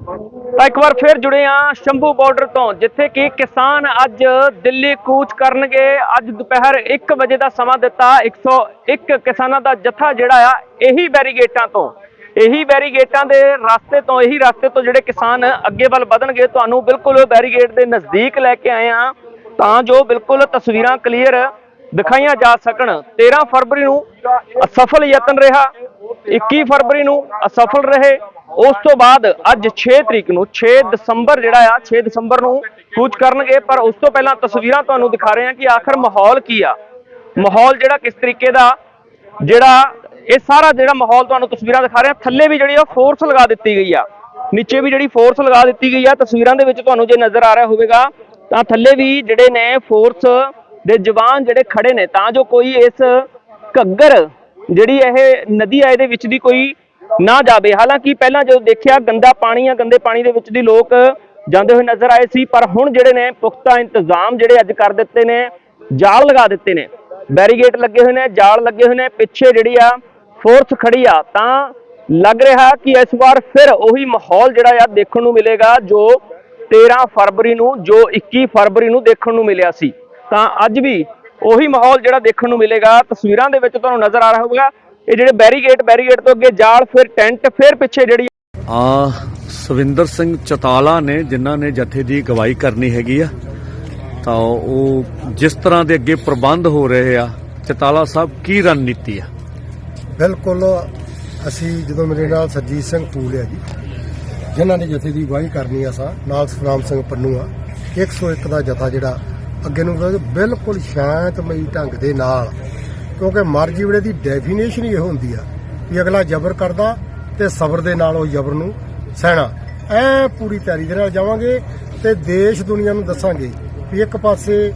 ਤਾਂ ਇੱਕ ਵਾਰ ਫਿਰ ਜੁੜੇ ਆ ਸ਼ੰਭੂ ਬਾਰਡਰ ਤੋਂ, ਜਿੱਥੇ ਕਿ ਕਿਸਾਨ ਅੱਜ ਦਿੱਲੀ ਕੂਚ ਕਰਨਗੇ। ਅੱਜ ਦੁਪਹਿਰ 1 ਵਜੇ ਦਾ ਸਮਾਂ ਦਿੱਤਾ 101 ਕਿਸਾਨਾਂ ਦਾ ਜਥਾ ਜਿਹੜਾ ਆ, ਇਹੀ ਬੈਰੀਗੇਟਾਂ ਤੋਂ। ਇਹੀ ਬੈਰੀਗੇਟਾਂ ਦੇ ਰਸਤੇ ਤੋਂ, ਇਹੀ ਰਸਤੇ ਤੋਂ ਜਿਹੜੇ ਕਿਸਾਨ ਅੱਗੇ ਵੱਲ ਵਧਣਗੇ, ਤੁਹਾਨੂੰ ਬਿਲਕੁਲ ਬੈਰੀਗੇਟ ਦੇ ਨਜ਼ਦੀਕ ਲੈ ਕੇ ਆਏ ਆ ਤਾਂ ਜੋ ਬਿਲਕੁਲ ਤਸਵੀਰਾਂ ਕਲੀਅਰ ਦਿਖਾਈਆਂ ਜਾ ਸਕਣ। 13 ਫਰਵਰੀ ਨੂੰ ਅਸਫਲ ਯਤਨ ਰਿਹਾ 21 ਫਰਵਰੀ ਨੂੰ ਅਸਫਲ ਰਹੇ। ਉਸ ਤੋਂ ਬਾਅਦ ਅੱਜ 6 ਤਰੀਕ ਨੂੰ 6 ਦਸੰਬਰ ਜਿਹੜਾ ਆ 6 ਦਸੰਬਰ ਨੂੰ ਕੂਚ ਕਰਨਗੇ। ਪਰ ਉਸ ਤੋਂ ਪਹਿਲਾਂ ਤਸਵੀਰਾਂ ਤੁਹਾਨੂੰ ਦਿਖਾ ਰਹੇ ਹਾਂ ਕਿ ਆਖਰ ਮਾਹੌਲ ਕੀ ਆ। ਮਾਹੌਲ ਜਿਹੜਾ ਕਿਸ ਤਰੀਕੇ ਦਾ, ਜਿਹੜਾ ਇਹ ਸਾਰਾ ਜਿਹੜਾ ਮਾਹੌਲ ਤੁਹਾਨੂੰ ਤਸਵੀਰਾਂ ਦਿਖਾ ਰਹੇ। ਹਾਂ ਥੱਲੇ ਵੀ ਜਿਹੜੀ ਆ ਫੋਰਸ ਲਗਾ ਦਿੱਤੀ ਗਈ ਆ। ਨੀਚੇ ਵੀ ਜਿਹੜੀ ਫੋਰਸ ਲਗਾ ਦਿੱਤੀ ਗਈ ਆ। ਤਸਵੀਰਾਂ ਦੇ ਵਿੱਚ ਤੁਹਾਨੂੰ ਜੇ ਨਜ਼ਰ ਆ ਰਿਹਾ ਹੋਵੇਗਾ, ਤਾਂ ਥੱਲੇ ਵੀ ਜਿਹੜੇ ਨੇ ਫੋਰਸ ਦੇ ਜਵਾਨ ਜਿਹੜੇ ਖੜੇ ਨੇ, ਤਾਂ ਜੋ ਕੋਈ ਇਸ ਘੱਗਰ ਜਿਹੜੀ ਇਹ ਨਦੀ ਆ, ਇਹਦੇ ਵਿੱਚ ਦੀ ਕੋਈ ਨਾ ਜਾਵੇ। ਹਾਲਾਂਕਿ ਪਹਿਲਾਂ ਜਦੋਂ ਦੇਖਿਆ ਗੰਦਾ ਪਾਣੀ ਆ, ਗੰਦੇ ਪਾਣੀ ਦੇ ਵਿੱਚ ਦੀ ਲੋਕ ਜਾਂਦੇ ਹੋਏ ਨਜ਼ਰ ਆਏ ਸੀ, ਪਰ ਹੁਣ ਜਿਹੜੇ ਨੇ ਪੁਖਤਾ ਇੰਤਜ਼ਾਮ ਜਿਹੜੇ ਅੱਜ ਕਰ ਦਿੱਤੇ ਨੇ, ਜਾਲ ਲਗਾ ਦਿੱਤੇ ਨੇ। ਬੈਰੀਗੇਟ ਲੱਗੇ ਹੋਏ ਨੇ, ਜਾਲ ਲੱਗੇ ਹੋਏ ਨੇ, ਪਿੱਛੇ ਜਿਹੜੀ ਆ ਫੋਰਸ ਖੜੀ ਆ, ਤਾਂ ਲੱਗ ਰਿਹਾ ਕਿ ਇਸ ਵਾਰ ਫਿਰ ਉਹੀ ਮਾਹੌਲ ਜਿਹੜਾ ਆ ਦੇਖਣ ਨੂੰ ਮਿਲੇਗਾ, ਜੋ 13 ਫਰਵਰੀ ਨੂੰ, ਜੋ 21 ਫਰਵਰੀ ਨੂੰ ਦੇਖਣ ਨੂੰ ਮਿਲਿਆ ਸੀ। ਤਾਂ ਅੱਜ ਵੀ ਉਹੀ ਮਾਹੌਲ ਜਿਹੜਾ ਦੇਖਣ ਨੂੰ ਮਿਲੇਗਾ। ਤਸਵੀਰਾਂ ਦੇ ਵਿੱਚ ਤੁਹਾਨੂੰ ਨਜ਼ਰ ਆ ਰਿਹਾ ਹੋਵੇਗਾ ਇਹ ਜਿਹੜੇ ਬੈਰੀਗੇਟ ਬੈਰੀਗੇਟ ਤੋਂ ਅੱਗੇ ਜਾਲ ਫਿਰ ਟੈਂਟ ਫਿਰ ਪਿੱਛੇ ਜਿਹੜੀ ਆ ਸਵਿੰਦਰ ਸਿੰਘ ਚਤਾਲਾ ਨੇ ਜਿਨ੍ਹਾਂ ਨੇ ਜਥੇ ਦੀ ਗਵਾਹੀ ਕਰਨੀ ਹੈਗੀ ਆ ਤਾਂ ਉਹ ਜਿਸ ਤਰ੍ਹਾਂ ਦੇ ਅੱਗੇ ਪ੍ਰਬੰਧ ਹੋ ਰਹੇ ਆ ਚਤਾਲਾ ਸਾਹਿਬ ਕੀ ਰਣਨੀਤੀ ਆ? ਬਿਲਕੁਲ ਅਸੀਂ ਜਦੋਂ ਮੇਰੇ ਨਾਲ ਸਰਜੀਤ ਸਿੰਘ ਫੂਲ ਆ ਜੀ ਜਿਨ੍ਹਾਂ ਨੇ ਜਥੇ ਦੀ ਵਾਹੀ ਕਰਨੀ ਆ ਸਾ ਨਾਲ ਸਤਨਾਮ ਸਿੰਘ ਪੰਨੂ ਆ 101 ਦਾ ਜਥਾ ਜਿਹੜਾ ਅੱਗੇ ਨੂੰ ਵਧਦਾ, ਬਿਲਕੁਲ ਸ਼ਾਂਤਮਈ ਢੰਗ ਦੇ ਨਾਲ ਕਿਉਂਕਿ ਮਰ ਜੀਵੜੇ ਦੀ ਡੈਫੀਨੇਸ਼ਨ ਹੀ ਇਹ ਹੁੰਦੀ ਆ ਵੀ ਅਗਲਾ ਜ਼ਬਰ ਕਰਦਾ ਤੇ ਸਬਰ ਦੇ ਨਾਲ ਉਹ ਜ਼ਬਰ ਨੂੰ ਸਹਿਣਾ। ਐ ਪੂਰੀ ਤਿਆਰੀ ਦੇ ਨਾਲ ਜਾਵਾਂਗੇ ਤੇ ਦੇਸ਼ ਦੁਨੀਆ ਨੂੰ ਦੱਸਾਂਗੇ ਵੀ ਇੱਕ ਪਾਸੇ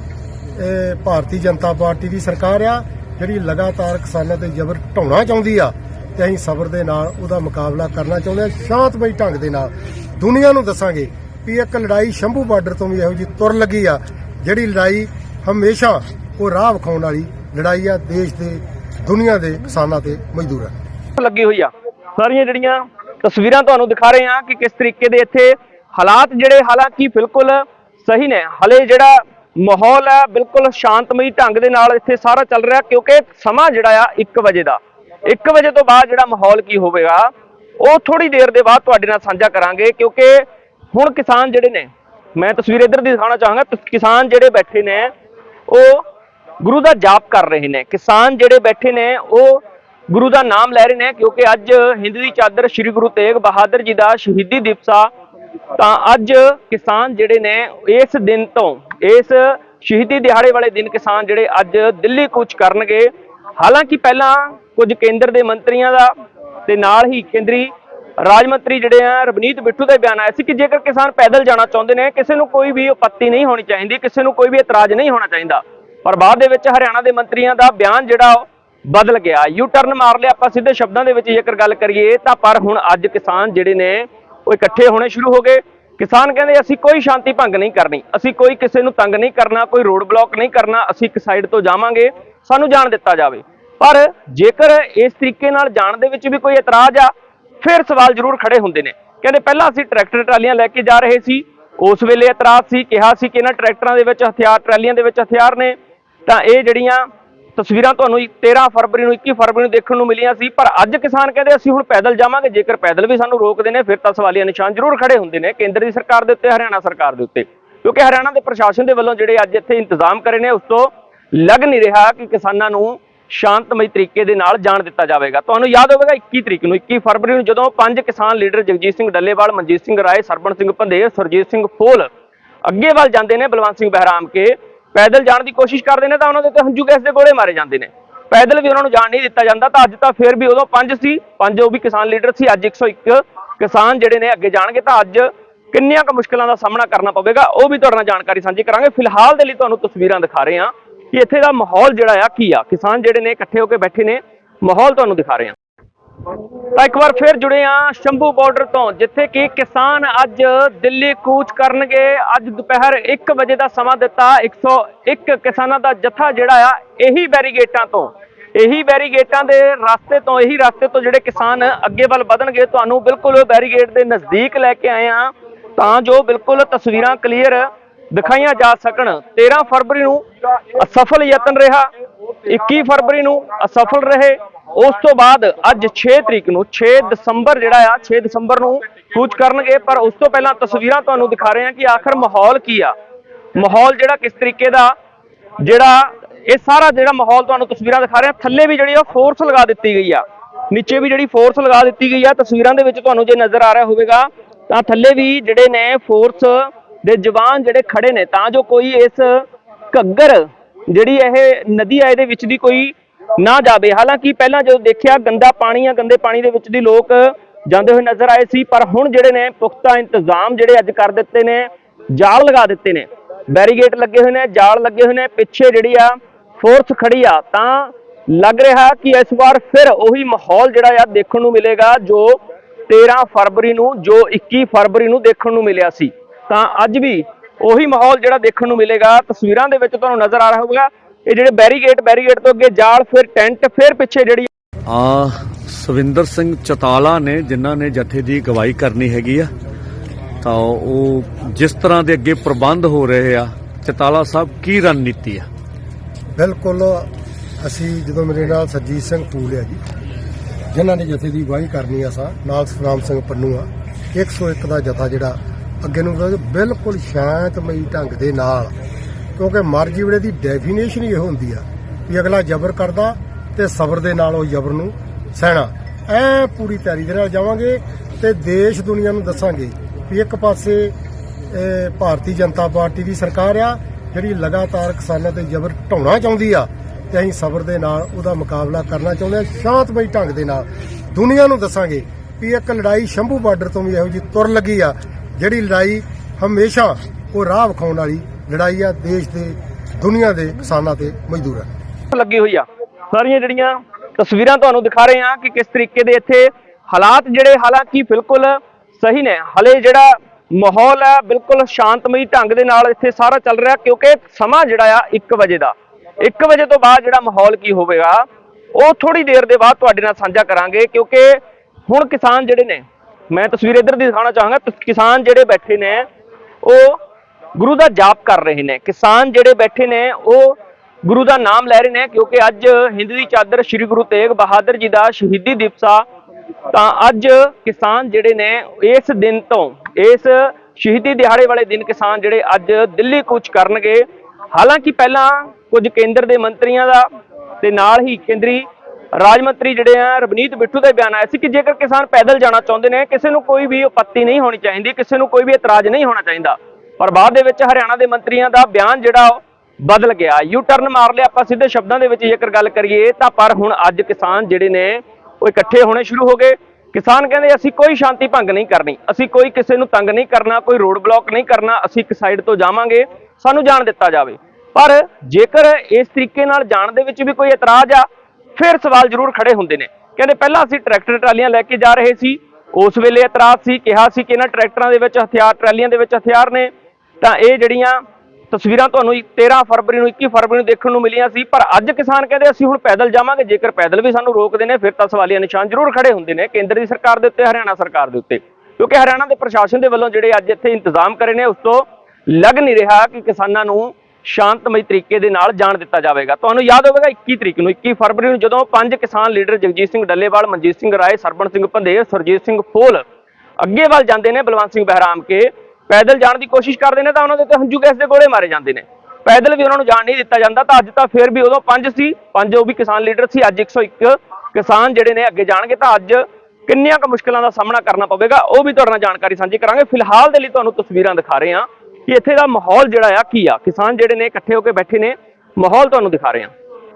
ਭਾਰਤੀ ਜਨਤਾ ਪਾਰਟੀ ਦੀ ਸਰਕਾਰ ਆ ਜਿਹੜੀ ਲਗਾਤਾਰ ਕਿਸਾਨਾਂ ਤੇ ਜ਼ਬਰ ਢਾਉਣਾ ਚਾਹੁੰਦੀ ਆ ਤੇ ਅਸੀਂ ਸਬਰ ਦੇ ਨਾਲ ਉਹਦਾ ਮੁਕਾਬਲਾ ਕਰਨਾ ਚਾਹੁੰਦੇ ਆ ਸ਼ਾਂਤਮਈ ਢੰਗ ਦੇ ਨਾਲ। ਦੁਨੀਆ ਨੂੰ ਦੱਸਾਂਗੇ ਵੀ ਇੱਕ ਲੜਾਈ ਸ਼ੰਭੂ ਬਾਰਡਰ ਤੋਂ ਵੀ ਇਹੋ ਜੀ ਤੁਰ ਲੱਗੀ ਆ ਜਿਹੜੀ ਲੜਾਈ ਹਮੇਸ਼ਾ ਉਹ ਰਾਹ ਵਿਖਾਉਣ ਵਾਲੀ ਲੜਾਈ ਆ, ਦੇਸ਼ ਦੇ, ਦੁਨੀਆ ਦੇ ਕਿਸਾਨਾਂ ਤੇ ਮਜ਼ਦੂਰਾਂ ਲੱਗੀ ਹੋਈ ਆ। ਸਾਰੀਆਂ ਜਿਹੜੀਆਂ ਤਸਵੀਰਾਂ ਤੁਹਾਨੂੰ ਦਿਖਾ ਰਹੇ ਹਾਂ ਕਿ ਕਿਸ ਤਰੀਕੇ ਦੇ ਇੱਥੇ ਹਾਲਾਤ ਜਿਹੜੇ ਹਾਲਾਂਕਿ ਬਿਲਕੁਲ ਸਹੀ ਨੇ, ਹਲੇ ਜਿਹੜਾ ਮਾਹੌਲ ਹੈ ਬਿਲਕੁਲ ਸ਼ਾਂਤਮਈ ਢੰਗ ਦੇ ਨਾਲ ਇੱਥੇ ਸਾਰਾ ਚੱਲ ਰਿਹਾ, ਕਿਉਂਕਿ ਸਮਾਂ ਜਿਹੜਾ ਆ 1 ਵਜੇ ਦਾ। 1 ਵਜੇ ਤੋਂ ਬਾਅਦ ਜਿਹੜਾ ਮਾਹੌਲ ਕੀ ਹੋਵੇਗਾ, ਉਹ ਥੋੜੀ ਦੇਰ ਦੇ ਬਾਅਦ ਤੁਹਾਡੇ ਨਾਲ ਸਾਂਝਾ ਕਰਾਂਗੇ, ਕਿਉਂਕਿ ਹੁਣ ਕਿਸਾਨ ਜਿਹੜੇ ਨੇ ਮੈਂ ਤਸਵੀਰ ਇੱਧਰ ਦੀ ਦਿਖਾਉਣਾ ਚਾਹਾਂਗਾ ਕਿਸਾਨ ਜਿਹੜੇ ਬੈਠੇ ਨੇ, ਉਹ ਗੁਰੂ ਦਾ ਜਾਪ ਕਰ ਰਹੇ ਨੇ। ਕਿਸਾਨ ਜਿਹੜੇ ਬੈਠੇ ਨੇ, ਉਹ ਗੁਰੂ ਦਾ ਨਾਮ ਲੈ ਰਹੇ ਨੇ, ਕਿਉਂਕਿ ਅੱਜ ਹਿੰਦ ਦੀ ਚਾਦਰ ਸ੍ਰੀ ਗੁਰੂ ਤੇਗ ਬਹਾਦਰ ਜੀ ਦਾ ਸ਼ਹੀਦੀ ਦਿਵਸ ਆ। ਤਾਂ ਅੱਜ ਕਿਸਾਨ ਜਿਹੜੇ ਨੇ, ਇਸ ਦਿਨ ਤੋਂ, ਇਸ ਸ਼ਹੀਦੀ ਦਿਹਾੜੇ ਵਾਲੇ ਦਿਨ ਕਿਸਾਨ ਜਿਹੜੇ ਅੱਜ ਦਿੱਲੀ ਕੂਚ ਕਰਨਗੇ। ਹਾਲਾਂਕਿ ਪਹਿਲਾਂ ਕੁਝ ਕੇਂਦਰ ਦੇ ਮੰਤਰੀਆਂ ਦਾ ਤੇ ਨਾਲ ਹੀ ਕੇਂਦਰੀ ਰਾਜ ਮੰਤਰੀ ਜਿਹੜੇ ਆ, ਰਵਨੀਤ ਬਿੱਟੂ ਦਾ ਬਿਆਨ ਆਇਆ ਸੀ ਕਿ ਜੇਕਰ ਕਿਸਾਨ ਪੈਦਲ ਜਾਣਾ ਚਾਹੁੰਦੇ ਨੇ, ਕਿਸੇ ਨੂੰ ਕੋਈ ਵੀ ਆਪੱਤੀ ਨਹੀਂ ਹੋਣੀ ਚਾਹੀਦੀ, ਕਿਸੇ ਨੂੰ ਕੋਈ ਵੀ ਇਤਰਾਜ਼ ਨਹੀਂ ਹੋਣਾ ਚਾਹੀਦਾ। ਪਰ ਬਾਅਦ ਦੇ ਵਿੱਚ ਹਰਿਆਣਾ ਦੇ ਮੰਤਰੀਆਂ ਦਾ ਬਿਆਨ ਜਿਹੜਾ ਉਹ ਬਦਲ ਗਿਆ। ਯੂ ਟਰਨ ਮਾਰ ਲਿਆ, ਆਪਾਂ ਸਿੱਧੇ ਸ਼ਬਦਾਂ ਦੇ ਵਿੱਚ ਜੇਕਰ ਗੱਲ ਕਰੀਏ ਤਾਂ ਪਰ ਹੁਣ ਅੱਜ ਕਿਸਾਨ ਜਿਹੜੇ ਨੇ, ਉਹ ਇਕੱਠੇ ਹੋਣੇ ਸ਼ੁਰੂ ਹੋ ਗਏ। ਕਿਸਾਨ ਕਹਿੰਦੇ, ਅਸੀਂ ਕੋਈ ਸ਼ਾਂਤੀ ਭੰਗ ਨਹੀਂ ਕਰਨੀ, ਅਸੀਂ ਕੋਈ ਕਿਸੇ ਨੂੰ ਤੰਗ ਨਹੀਂ ਕਰਨਾ, ਕੋਈ ਰੋਡ ਬਲੌਕ ਨਹੀਂ ਕਰਨਾ, ਅਸੀਂ ਇੱਕ ਸਾਈਡ ਤੋਂ ਜਾਵਾਂਗੇ, ਸਾਨੂੰ ਜਾਣ ਦਿੱਤਾ ਜਾਵੇ। ਪਰ ਜੇਕਰ ਇਸ ਤਰੀਕੇ ਨਾਲ ਜਾਣ ਦੇ ਵਿੱਚ ਵੀ ਕੋਈ ਇਤਰਾਜ਼ ਆ ਫਿਰ ਸਵਾਲ ਜ਼ਰੂਰ ਖੜੇ ਹੁੰਦੇ ਨੇ। ਕਹਿੰਦੇ ਪਹਿਲਾਂ ਅਸੀਂ ਟਰੈਕਟਰ ਟਰਾਲੀਆਂ ਲੈ ਕੇ ਜਾ ਰਹੇ ਸੀ। ਉਸ ਵੇਲੇ ਇਤਰਾਜ਼ ਸੀ, ਕਿਹਾ ਸੀ ਕਿ ਇਹਨਾਂ ਟਰੈਕਟਰਾਂ ਦੇ ਵਿੱਚ ਹਥਿਆਰ, ਟਰਾਲੀਆਂ ਦੇ ਵਿੱਚ ਹਥਿਆਰ ਨੇ। ਤਾਂ ਇਹ ਜਿਹੜੀਆਂ ਤਸਵੀਰਾਂ ਤੁਹਾਨੂੰ 13 ਫਰਵਰੀ ਨੂੰ 21 ਫਰਵਰੀ ਨੂੰ ਦੇਖਣ ਨੂੰ ਮਿਲੀਆਂ ਸੀ। ਪਰ ਅੱਜ ਕਿਸਾਨ ਕਹਿੰਦੇ ਅਸੀਂ ਹੁਣ ਪੈਦਲ ਜਾਵਾਂਗੇ, ਜੇਕਰ ਪੈਦਲ ਵੀ ਸਾਨੂੰ ਰੋਕਦੇ ਨੇ, ਫਿਰ ਤਾਂ ਸਵਾਲੀਆ ਨਿਸ਼ਾਨ ਜ਼ਰੂਰ ਖੜੇ ਹੁੰਦੇ ਨੇ, ਕੇਂਦਰ ਦੀ ਸਰਕਾਰ ਦੇ ਉੱਤੇ, ਹਰਿਆਣਾ ਸਰਕਾਰ ਦੇ ਉੱਤੇ। ਕਿਉਂਕਿ ਹਰਿਆਣਾ ਦੇ ਪ੍ਰਸ਼ਾਸਨ ਦੇ ਵੱਲੋਂ ਜਿਹੜੇ ਅੱਜ ਇੱਥੇ ਇੰਤਜ਼ਾਮ ਕਰੇ ਨੇ, ਉਸ ਤੋਂ ਲੱਗ ਨਹੀਂ ਰਿਹਾ ਕਿ ਕਿਸਾਨਾਂ ਨੂੰ ਸ਼ਾਂਤਮਈ ਤਰੀਕੇ ਦੇ ਨਾਲ ਜਾਣ ਦਿੱਤਾ ਜਾਵੇਗਾ। ਤੁਹਾਨੂੰ ਯਾਦ ਹੋਵੇਗਾ 21 ਤਰੀਕ ਨੂੰ 21 ਫਰਵਰੀ ਨੂੰ ਜਦੋਂ ਪੰਜ ਕਿਸਾਨ ਲੀਡਰ ਜਗਜੀਤ ਸਿੰਘ ਡੱਲੇਵਾਲ, ਮਨਜੀਤ ਸਿੰਘ ਰਾਏ, ਸਰਬਣ ਸਿੰਘ ਪੰਧੇਰ ਸਰਜੀਤ ਸਿੰਘ ਫੋਲ ਅੱਗੇ ਵੱਲ ਜਾਂਦੇ ਨੇ ਬਲਵੰਤ ਸਿੰਘ ਬਹਿਰਾਮ ਕੇ। ਪੈਦਲ ਜਾਣ ਦੀ ਕੋਸ਼ਿਸ਼ ਕਰਦੇ ਨੇ ਤਾਂ ਉਹਨਾਂ ਦੇ ਉੱਤੇ ਹੰਝੂ ਗੈਸ ਦੇ ਗੋਲੇ ਮਾਰੇ ਜਾਂਦੇ ਨੇ। ਪੈਦਲ ਵੀ ਉਹਨਾਂ ਨੂੰ ਜਾਣ ਨਹੀਂ ਦਿੱਤਾ ਜਾਂਦਾ ਤਾਂ ਅੱਜ ਤਾਂ ਫਿਰ ਵੀ ਉਦੋਂ ਪੰਜ ਸੀ, ਪੰਜ ਉਹ ਵੀ ਕਿਸਾਨ ਲੀਡਰ ਸੀ, ਅੱਜ 101 ਕਿਸਾਨ ਜਿਹੜੇ ਨੇ ਅੱਗੇ ਜਾਣਗੇ ਤਾਂ ਅੱਜ ਕਿੰਨੀਆਂ ਕੁ ਮੁਸ਼ਕਲਾਂ ਦਾ ਸਾਹਮਣਾ ਕਰਨਾ ਪਵੇਗਾ, ਉਹ ਵੀ ਤੁਹਾਡੇ ਨਾਲ ਜਾਣਕਾਰੀ ਸਾਂਝੀ ਕਰਾਂਗੇ। ਫਿਲਹਾਲ ਦੇ ਲਈ ਤੁਹਾਨੂੰ ਤਸਵੀਰਾਂ ਦਿਖਾ ਰਹੇ ਹਾਂ। ਕਿ ਇੱਥੇ ਦਾ ਮਾਹੌਲ ਜਿਹੜਾ ਆ ਕੀ ਆ? ਕਿਸਾਨ ਜਿਹੜੇ ਨੇ ਇਕੱਠੇ ਹੋ ਕੇ ਬੈਠੇ ਨੇ, ਮਾਹੌਲ ਤੁਹਾਨੂੰ ਦਿਖਾ ਰਹੇ ਹਾਂ। ਤਾਂ ਇੱਕ ਵਾਰ ਫਿਰ ਜੁੜੇ ਆ ਸ਼ੰਭੂ ਬਾਰਡਰ ਤੋਂ, ਜਿੱਥੇ ਕਿ ਕਿਸਾਨ ਅੱਜ ਦਿੱਲੀ ਕੂਚ ਕਰਨਗੇ। ਅੱਜ ਦੁਪਹਿਰ 1 ਵਜੇ ਦਾ ਸਮਾਂ ਦਿੱਤਾ 101 ਕਿਸਾਨਾਂ ਦਾ ਜਥਾ ਜਿਹੜਾ ਆ, ਇਹੀ ਬੈਰੀਗੇਟਾਂ ਤੋਂ, ਇਹੀ ਬੈਰੀਗੇਟਾਂ ਦੇ ਰਸਤੇ ਤੋਂ, ਇਹੀ ਰਸਤੇ ਤੋਂ ਜਿਹੜੇ ਕਿਸਾਨ ਅੱਗੇ ਵੱਲ ਵਧਣਗੇ, ਤੁਹਾਨੂੰ ਬਿਲਕੁਲ ਬੈਰੀਗੇਟ ਦੇ ਨਜ਼ਦੀਕ ਲੈ ਕੇ ਆਏ ਆ ਤਾਂ ਜੋ ਬਿਲਕੁਲ ਤਸਵੀਰਾਂ ਕਲੀਅਰ ਦਿਖਾਈਆਂ ਜਾ ਸਕਣ। 13 ਫਰਵਰੀ ਨੂੰ ਅਸਫਲ ਯਤਨ ਰਿਹਾ। 21 ਫਰਵਰੀ ਨੂੰ ਅਸਫਲ ਰਹੇ। ਉਸ ਤੋਂ ਬਾਅਦ ਅੱਜ 6 ਤਰੀਕ ਨੂੰ 6 ਦਸੰਬਰ ਜਿਹੜਾ ਆ 6 ਦਸੰਬਰ ਨੂੰ ਕੂਚ ਕਰਨਗੇ। ਪਰ ਉਸ ਤੋਂ ਪਹਿਲਾਂ ਤਸਵੀਰਾਂ ਤੁਹਾਨੂੰ ਦਿਖਾ ਰਹੇ ਹਾਂ ਕਿ ਆਖਰ ਮਾਹੌਲ ਕੀ ਆ। ਮਾਹੌਲ ਜਿਹੜਾ ਕਿਸ ਤਰੀਕੇ ਦਾ, ਜਿਹੜਾ ਇਹ ਸਾਰਾ ਜਿਹੜਾ ਮਾਹੌਲ ਤੁਹਾਨੂੰ ਤਸਵੀਰਾਂ ਦਿਖਾ ਰਹੇ ਹਾਂ। ਥੱਲੇ ਵੀ ਜਿਹੜੀ ਉਹ ਫੋਰਸ ਲਗਾ ਦਿੱਤੀ ਗਈ ਆ। ਨੀਚੇ ਵੀ ਜਿਹੜੀ ਫੋਰਸ ਲਗਾ ਦਿੱਤੀ ਗਈ ਆ। ਤਸਵੀਰਾਂ ਦੇ ਵਿੱਚ ਤੁਹਾਨੂੰ ਜੇ ਨਜ਼ਰ ਆ ਰਿਹਾ ਹੋਵੇਗਾ, ਤਾਂ ਥੱਲੇ ਵੀ ਜਿਹੜੇ ਨੇ ਫੋਰਸ ਦੇ ਜਵਾਨ ਜਿਹੜੇ ਖੜੇ ਨੇ, ਤਾਂ ਜੋ ਕੋਈ ਇਸ ਘੱਗਰ ਜਿਹੜੀ ਇਹ ਨਦੀ ਆ, ਇਹਦੇ ਵਿੱਚ ਦੀ ਕੋਈ ਨਾ ਜਾਵੇ। ਹਾਲਾਂਕਿ ਪਹਿਲਾਂ ਜਦੋਂ ਦੇਖਿਆ ਗੰਦਾ ਪਾਣੀ ਆ, ਗੰਦੇ ਪਾਣੀ ਦੇ ਵਿੱਚ ਦੀ ਲੋਕ ਜਾਂਦੇ ਹੋਏ ਨਜ਼ਰ ਆਏ ਸੀ, ਪਰ ਹੁਣ ਜਿਹੜੇ ਨੇ ਪੁਖਤਾ ਇੰਤਜ਼ਾਮ ਜਿਹੜੇ ਅੱਜ ਕਰ ਦਿੱਤੇ ਨੇ, ਜਾਲ ਲਗਾ ਦਿੱਤੇ ਨੇ। ਬੈਰੀਗੇਟ ਲੱਗੇ ਹੋਏ ਨੇ, ਜਾਲ ਲੱਗੇ ਹੋਏ ਨੇ, ਪਿੱਛੇ ਜਿਹੜੀ ਆ ਫੋਰਸ ਖੜੀ ਆ, ਤਾਂ ਲੱਗ ਰਿਹਾ ਕਿ ਇਸ ਵਾਰ ਫਿਰ ਉਹੀ ਮਾਹੌਲ ਜਿਹੜਾ ਆ ਦੇਖਣ ਨੂੰ ਮਿਲੇਗਾ, ਜੋ 13 ਫਰਵਰੀ ਨੂੰ, ਜੋ 21 ਫਰਵਰੀ ਨੂੰ ਦੇਖਣ ਨੂੰ ਮਿਲਿਆ ਸੀ। ਤਾਂ ਅੱਜ ਵੀ ਉਹੀ ਮਾਹੌਲ ਜਿਹੜਾ ਦੇਖਣ ਨੂੰ ਮਿਲੇਗਾ। ਤਸਵੀਰਾਂ ਦੇ ਵਿੱਚ ਤੁਹਾਨੂੰ ਨਜ਼ਰ ਆ ਰਿਹਾ ਹੋਵੇਗਾ ਇਹ ਜਿਹੜੇ ਬੈਰੀਗੇਟ ਬੈਰੀਗੇਟ ਤੋਂ ਅੱਗੇ ਜਾਲ ਫਿਰ ਟੈਂਟ ਫਿਰ ਪਿੱਛੇ ਜਿਹੜੀ ਆ ਸਵਿੰਦਰ ਸਿੰਘ ਚਤਾਲਾ ਨੇ ਜਿਨ੍ਹਾਂ ਨੇ ਜਥੇ ਦੀ ਅਗਵਾਈ ਕਰਨੀ ਹੈਗੀ ਆ। ਤਾਂ ਉਹ ਜਿਸ ਤਰ੍ਹਾਂ ਦੇ ਅੱਗੇ ਪ੍ਰਬੰਧ ਹੋ ਰਹੇ ਆ ਚਤਾਲਾ ਸਾਹਿਬ ਕੀ ਰਣਨੀਤੀ ਆ? ਬਿਲਕੁਲ ਅਸੀਂ ਜਦੋਂ ਮੇਰੇ ਨਾਲ ਸਰਜੀਤ ਸਿੰਘ ਫੂਲ ਆ ਜੀ ਜਿਨ੍ਹਾਂ ਨੇ ਜਥੇ ਦੀ ਵਾਹੀ ਕਰਨੀ ਆ ਸਾ ਨਾਲ ਸਤਨਾਮ ਸਿੰਘ ਪੰਨੂ ਆ 101 ਦਾ ਜਥਾ ਜਿਹੜਾ ਅੱਗੇ ਨੂੰ ਵਧਦਾ, ਬਿਲਕੁਲ ਸ਼ਾਂਤਮਈ ਢੰਗ ਦੇ ਨਾਲ। ਕਿਉਂਕਿ ਮਰ ਜੀਵੜੇ ਦੀ ਡੈਫੀਨੇਸ਼ਨ ਇਹ ਹੁੰਦੀ ਆ ਵੀ ਅਗਲਾ ਜ਼ਬਰ ਕਰਦਾ ਤੇ ਸਬਰ ਦੇ ਨਾਲ ਉਹ ਜ਼ਬਰ ਨੂੰ ਸਹਿਣਾ। ਐ ਪੂਰੀ ਤਿਆਰੀ ਦੇ ਨਾਲ ਜਾਵਾਂਗੇ ਤੇ ਦੇਸ਼ ਦੁਨੀਆ ਨੂੰ ਦੱਸਾਂਗੇ ਵੀ ਇੱਕ ਪਾਸੇ ਭਾਰਤੀ ਜਨਤਾ ਪਾਰਟੀ ਦੀ ਸਰਕਾਰ ਆ ਜਿਹੜੀ ਲਗਾਤਾਰ ਕਿਸਾਨਾਂ ਤੇ ਜ਼ਬਰ ਢਾਉਣਾ ਚਾਹੁੰਦੀ ਆ ਤੇ ਅਸੀਂ ਸਬਰ ਦੇ ਨਾਲ ਉਹਦਾ ਮੁਕਾਬਲਾ ਕਰਨਾ ਚਾਹੁੰਦੇ ਆ ਸ਼ਾਂਤਮਈ ਢੰਗ ਦੇ ਨਾਲ। ਦੁਨੀਆ ਨੂੰ ਦੱਸਾਂਗੇ ਵੀ ਇੱਕ ਲੜਾਈ ਸ਼ੰਭੂ ਬਾਰਡਰ ਤੋਂ ਵੀ ਇਹੋ ਜਿਹੀ ਤੁਰ ਲੱਗੀ ਆ ਜਿਹੜੀ ਲੜਾਈ ਹਮੇਸ਼ਾ ਉਹ ਰਾਹ ਵਿਖਾਉਣ ਵਾਲੀ ਲੜਾਈ ਆ, ਦੇਸ਼ ਦੇ, ਦੁਨੀਆ ਦੇ ਕਿਸਾਨਾਂ ਤੇ ਮਜ਼ਦੂਰਾਂ ਲੱਗੀ ਹੋਈ ਆ। ਸਾਰੀਆਂ ਜਿਹੜੀਆਂ ਤਸਵੀਰਾਂ ਤੁਹਾਨੂੰ ਦਿਖਾ ਰਹੇ ਹਾਂ ਕਿ ਕਿਸ ਤਰੀਕੇ ਦੇ ਇੱਥੇ ਹਾਲਾਤ ਜਿਹੜੇ ਹਾਲਾਂਕਿ ਬਿਲਕੁਲ ਸਹੀ ਨੇ, ਹਲੇ ਜਿਹੜਾ ਮਾਹੌਲ ਹੈ ਬਿਲਕੁਲ ਸ਼ਾਂਤਮਈ ਢੰਗ ਦੇ ਨਾਲ ਇੱਥੇ ਸਾਰਾ ਚੱਲ ਰਿਹਾ, ਕਿਉਂਕਿ ਸਮਾਂ ਜਿਹੜਾ ਆ 1 ਵਜੇ ਦਾ। 1 ਵਜੇ ਤੋਂ ਬਾਅਦ ਜਿਹੜਾ ਮਾਹੌਲ ਕੀ ਹੋਵੇਗਾ, ਉਹ ਥੋੜੀ ਦੇਰ ਦੇ ਬਾਅਦ ਤੁਹਾਡੇ ਨਾਲ ਸਾਂਝਾ ਕਰਾਂਗੇ, ਕਿਉਂਕਿ ਹੁਣ ਕਿਸਾਨ ਜਿਹੜੇ ਨੇ ਮੈਂ ਤਸਵੀਰ ਇੱਧਰ ਦੀ ਦਿਖਾਉਣਾ ਚਾਹਾਂਗਾ ਕਿਸਾਨ ਜਿਹੜੇ ਬੈਠੇ ਨੇ, ਉਹ ਗੁਰੂ ਦਾ ਜਾਪ ਕਰ ਰਹੇ ਨੇ। ਕਿਸਾਨ ਜਿਹੜੇ ਬੈਠੇ ਨੇ, ਉਹ ਗੁਰੂ ਦਾ ਨਾਮ ਲੈ ਰਹੇ ਨੇ, ਕਿਉਂਕਿ ਅੱਜ ਹਿੰਦ ਦੀ ਚਾਦਰ ਸ੍ਰੀ ਗੁਰੂ ਤੇਗ ਬਹਾਦਰ ਜੀ ਦਾ ਸ਼ਹੀਦੀ ਦਿਵਸ ਆ। ਤਾਂ ਅੱਜ ਕਿਸਾਨ ਜਿਹੜੇ ਨੇ, ਇਸ ਦਿਨ ਤੋਂ, ਇਸ ਸ਼ਹੀਦੀ ਦਿਹਾੜੇ ਵਾਲੇ ਦਿਨ ਕਿਸਾਨ ਜਿਹੜੇ ਅੱਜ ਦਿੱਲੀ ਕੂਚ ਕਰਨਗੇ। ਹਾਲਾਂਕਿ ਪਹਿਲਾਂ ਕੁਝ ਕੇਂਦਰ ਦੇ ਮੰਤਰੀਆਂ ਦਾ ਤੇ ਨਾਲ ਹੀ ਕੇਂਦਰੀ ਰਾਜ ਮੰਤਰੀ ਜਿਹੜੇ ਆ, ਰਵਨੀਤ ਬਿੱਟੂ ਦਾ ਬਿਆਨ ਆਇਆ ਸੀ ਕਿ ਜੇਕਰ ਕਿਸਾਨ ਪੈਦਲ ਜਾਣਾ ਚਾਹੁੰਦੇ ਨੇ, ਕਿਸੇ ਨੂੰ ਕੋਈ ਵੀ ਆਪੱਤੀ ਨਹੀਂ ਹੋਣੀ ਚਾਹੀਦੀ, ਕਿਸੇ ਨੂੰ ਕੋਈ ਵੀ ਇਤਰਾਜ਼ ਨਹੀਂ ਹੋਣਾ ਚਾਹੀਦਾ। ਪਰ ਬਾਅਦ ਦੇ ਵਿੱਚ ਹਰਿਆਣਾ ਦੇ ਮੰਤਰੀਆਂ ਦਾ ਬਿਆਨ ਜਿਹੜਾ ਬਦਲ ਗਿਆ। ਯੂ ਟਰਨ ਮਾਰ ਲਿਆ ਆਪਾਂ ਸਿੱਧੇ ਸ਼ਬਦਾਂ ਦੇ ਵਿੱਚ ਜੇਕਰ ਗੱਲ ਕਰੀਏ ਤਾਂ ਪਰ ਹੁਣ ਅੱਜ ਕਿਸਾਨ ਜਿਹੜੇ ਨੇ, ਉਹ ਇਕੱਠੇ ਹੋਣੇ ਸ਼ੁਰੂ ਹੋ ਗਏ। ਕਿਸਾਨ ਕਹਿੰਦੇ, ਅਸੀਂ ਕੋਈ ਸ਼ਾਂਤੀ ਭੰਗ ਨਹੀਂ ਕਰਨੀ। ਅਸੀਂ ਕੋਈ ਕਿਸੇ ਨੂੰ ਤੰਗ ਨਹੀਂ ਕਰਨਾ, ਕੋਈ ਰੋਡ ਬਲੌਕ ਨਹੀਂ ਕਰਨਾ। ਅਸੀਂ ਇੱਕ ਸਾਈਡ ਤੋਂ ਜਾਵਾਂਗੇ। ਸਾਨੂੰ ਜਾਣ ਦਿੱਤਾ ਜਾਵੇ। ਪਰ ਜੇਕਰ ਇਸ ਤਰੀਕੇ ਨਾਲ ਜਾਣ ਦੇ ਵਿੱਚ ਵੀ ਕੋਈ ਇਤਰਾਜ਼ ਆ ਫਿਰ ਸਵਾਲ ਜ਼ਰੂਰ ਖੜੇ ਹੁੰਦੇ ਨੇ। ਕਹਿੰਦੇ ਪਹਿਲਾਂ ਅਸੀਂ ਟਰੈਕਟਰ ਟਰਾਲੀਆਂ ਲੈ ਕੇ ਜਾ ਰਹੇ ਸੀ। ਉਸ ਵੇਲੇ ਇਤਰਾਜ਼ ਸੀ, ਕਿਹਾ ਸੀ ਕਿ ਇਹਨਾਂ ਟਰੈਕਟਰਾਂ ਦੇ ਵਿੱਚ ਹਥਿਆਰ, ਟਰਾਲੀਆਂ ਦੇ ਵਿੱਚ ਹਥਿਆਰ ਨੇ। ਤਾਂ ਇਹ ਜਿਹੜੀਆਂ ਤਸਵੀਰਾਂ ਤੁਹਾਨੂੰ 13 ਫਰਵਰੀ ਨੂੰ 21 ਫਰਵਰੀ ਨੂੰ ਦੇਖਣ ਨੂੰ ਮਿਲੀਆਂ ਸੀ। ਪਰ ਅੱਜ ਕਿਸਾਨ ਕਹਿੰਦੇ ਅਸੀਂ ਹੁਣ ਪੈਦਲ ਜਾਵਾਂਗੇ, ਜੇਕਰ ਪੈਦਲ ਵੀ ਸਾਨੂੰ ਰੋਕਦੇ ਨੇ, ਫਿਰ ਤਾਂ ਸਵਾਲੀਆ ਨਿਸ਼ਾਨ ਜ਼ਰੂਰ ਖੜੇ ਹੁੰਦੇ ਨੇ, ਕੇਂਦਰ ਦੀ ਸਰਕਾਰ ਦੇ ਉੱਤੇ, ਹਰਿਆਣਾ ਸਰਕਾਰ ਦੇ ਉੱਤੇ। ਕਿਉਂਕਿ ਹਰਿਆਣਾ ਦੇ ਪ੍ਰਸ਼ਾਸਨ ਦੇ ਵੱਲੋਂ ਜਿਹੜੇ ਅੱਜ ਇੱਥੇ ਇੰਤਜ਼ਾਮ ਕਰੇ ਨੇ, ਉਸ ਤੋਂ ਲੱਗ ਨਹੀਂ ਰਿਹਾ ਕਿ ਕਿਸਾਨਾਂ ਨੂੰ ਸ਼ਾਂਤਮਈ ਤਰੀਕੇ ਦੇ ਨਾਲ ਜਾਣ ਦਿੱਤਾ ਜਾਵੇਗਾ। ਤੁਹਾਨੂੰ ਯਾਦ ਹੋਵੇਗਾ 21 ਤਰੀਕ ਨੂੰ 21 ਫਰਵਰੀ ਨੂੰ ਜਦੋਂ ਪੰਜ ਕਿਸਾਨ ਲੀਡਰ ਜਗਜੀਤ ਸਿੰਘ ਡੱਲੇਵਾਲ, ਮਨਜੀਤ ਸਿੰਘ ਰਾਏ, ਸਰਬਣ ਸਿੰਘ ਪੰਧੇਰ ਸੁਰਜੀਤ ਸਿੰਘ ਫੋਲ ਅੱਗੇ ਵੱਲ ਜਾਂਦੇ ਨੇ ਬਲਵੰਤ ਸਿੰਘ ਬਹਿਰਾਮ ਕੇ। ਪੈਦਲ ਜਾਣ ਦੀ ਕੋਸ਼ਿਸ਼ ਕਰਦੇ ਨੇ ਤਾਂ ਉਹਨਾਂ ਦੇ ਉੱਤੇ ਹੰਝੂ ਗੈਸ ਦੇ ਗੋਲੇ ਮਾਰੇ ਜਾਂਦੇ ਨੇ। ਪੈਦਲ ਵੀ ਉਹਨਾਂ ਨੂੰ ਜਾਣ ਨਹੀਂ ਦਿੱਤਾ ਜਾਂਦਾ ਤਾਂ ਅੱਜ ਤਾਂ ਫਿਰ ਵੀ ਉਦੋਂ ਪੰਜ ਸੀ, ਪੰਜ ਉਹ ਵੀ ਕਿਸਾਨ ਲੀਡਰ ਸੀ, ਅੱਜ 101 ਕਿਸਾਨ ਜਿਹੜੇ ਨੇ ਅੱਗੇ ਜਾਣਗੇ ਤਾਂ ਅੱਜ ਕਿੰਨੀਆਂ ਕੁ ਮੁਸ਼ਕਲਾਂ ਦਾ ਸਾਹਮਣਾ ਕਰਨਾ ਪਵੇਗਾ, ਉਹ ਵੀ ਤੁਹਾਡੇ ਨਾਲ ਜਾਣਕਾਰੀ ਸਾਂਝੀ ਕਰਾਂਗੇ। ਫਿਲਹਾਲ ਦੇ ਲਈ ਤੁਹਾਨੂੰ ਤਸਵੀਰਾਂ ਦਿਖਾ ਰਹੇ ਹਾਂ। ਕਿ ਇੱਥੇ ਦਾ ਮਾਹੌਲ ਜਿਹੜਾ ਆ ਕੀ ਆ? ਕਿਸਾਨ ਜਿਹੜੇ ਨੇ ਇਕੱਠੇ ਹੋ ਕੇ ਬੈਠੇ ਨੇ, ਮਾਹੌਲ ਤੁਹਾਨੂੰ ਦਿਖਾ ਰਹੇ ਹਾਂ।